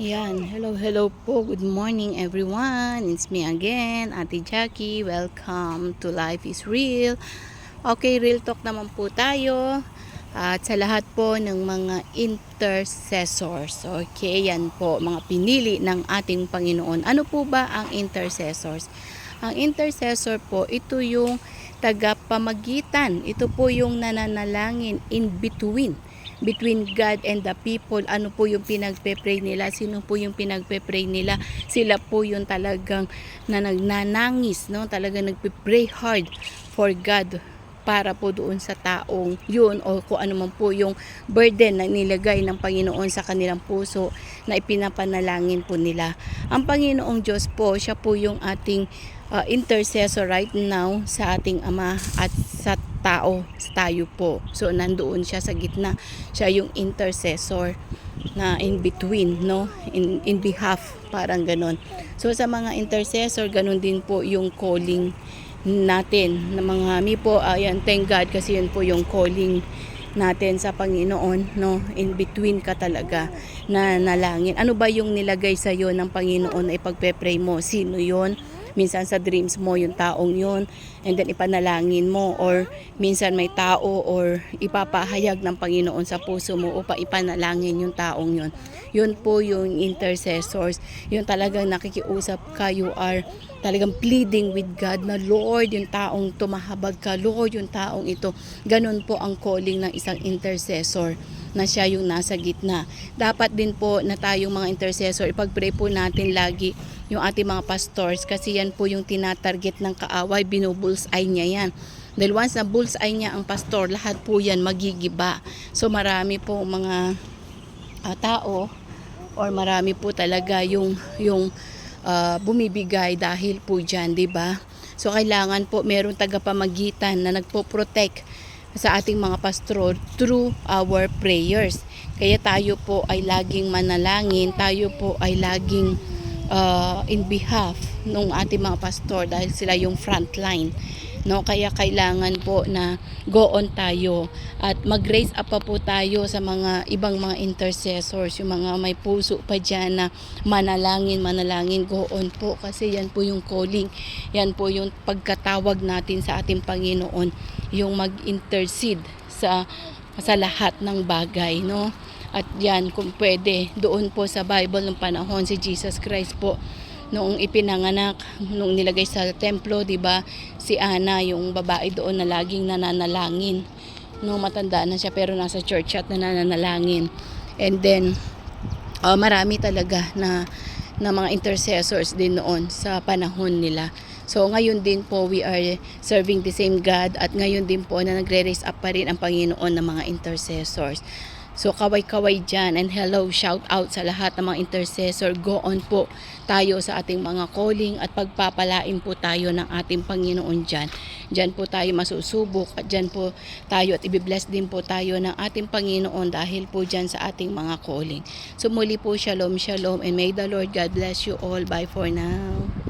Yan, hello, hello po. Good morning everyone. It's me again, Ate Jackie. Welcome to Life is Real. Okay, real talk naman po tayo. At sa lahat po ng mga intercessors. Okay, yan po, mga pinili ng ating Panginoon. Ano po ba ang intercessors? Ang intercessor po, ito yung tagapamagitan. Ito po yung nananalangin in between between God and the people. Ano po yung pinagpe-pray nila? Sino po yung pinagpe-pray nila? Sila po yung talagang na nagnanangis, no? Talagang nagpe-pray hard for God para po doon sa taong yun o kung ano man po yung burden na nilagay ng Panginoon sa kanilang puso na ipinapanalangin po nila. Ang Panginoong Diyos po, siya po yung ating uh, intercessor right now sa ating Ama at sa tao, tayo po. So nandoon siya sa gitna. Siya yung intercessor na in between, no? In, in behalf, parang ganon. So sa mga intercessor, ganon din po yung calling natin na mga mi po ayan thank God kasi yun po yung calling natin sa Panginoon no in between ka talaga na nalangin ano ba yung nilagay sa iyo ng Panginoon na ipagpe-pray mo sino yon minsan sa dreams mo yung taong yun and then ipanalangin mo or minsan may tao or ipapahayag ng Panginoon sa puso mo upang ipanalangin yung taong yun. Yun po yung intercessors. Yung talagang nakikiusap ka you are talagang pleading with God na Lord yung taong tumahabag ka Lord yung taong ito. Ganun po ang calling ng isang intercessor na siya yung nasa gitna. Dapat din po na tayong mga intercessor, ipag-pray po natin lagi yung ating mga pastors kasi yan po yung tinatarget ng kaaway, binubulseye niya yan. Dahil once na bullseye niya ang pastor, lahat po yan magigiba. So marami po mga uh, tao or marami po talaga yung yung uh, bumibigay dahil po diyan, 'di ba? So kailangan po merong tagapamagitan na nagpo-protect sa ating mga pastor through our prayers. Kaya tayo po ay laging manalangin, tayo po ay laging uh, in behalf ng ating mga pastor dahil sila yung front line. No, kaya kailangan po na go on tayo at mag-raise up pa po tayo sa mga ibang mga intercessors, yung mga may puso pa diyan na manalangin, manalangin, go on po kasi yan po yung calling. Yan po yung pagkatawag natin sa ating Panginoon, yung mag-intercede sa sa lahat ng bagay, no? At yan, kung pwede, doon po sa Bible ng panahon si Jesus Christ po noong ipinanganak, nung nilagay sa templo, 'di ba? Si Ana, yung babae doon na laging nananalangin. No, matanda na siya pero nasa church at nananalangin. And then uh, marami talaga na na mga intercessors din noon sa panahon nila. So ngayon din po we are serving the same God at ngayon din po na nagre-raise up pa rin ang Panginoon ng mga intercessors. So kaway-kaway dyan and hello, shout out sa lahat ng mga intercessor. Go on po tayo sa ating mga calling at pagpapalain po tayo ng ating Panginoon dyan. Dyan po tayo masusubok at dyan po tayo at ibibless din po tayo ng ating Panginoon dahil po dyan sa ating mga calling. So muli po shalom, shalom and may the Lord God bless you all. Bye for now.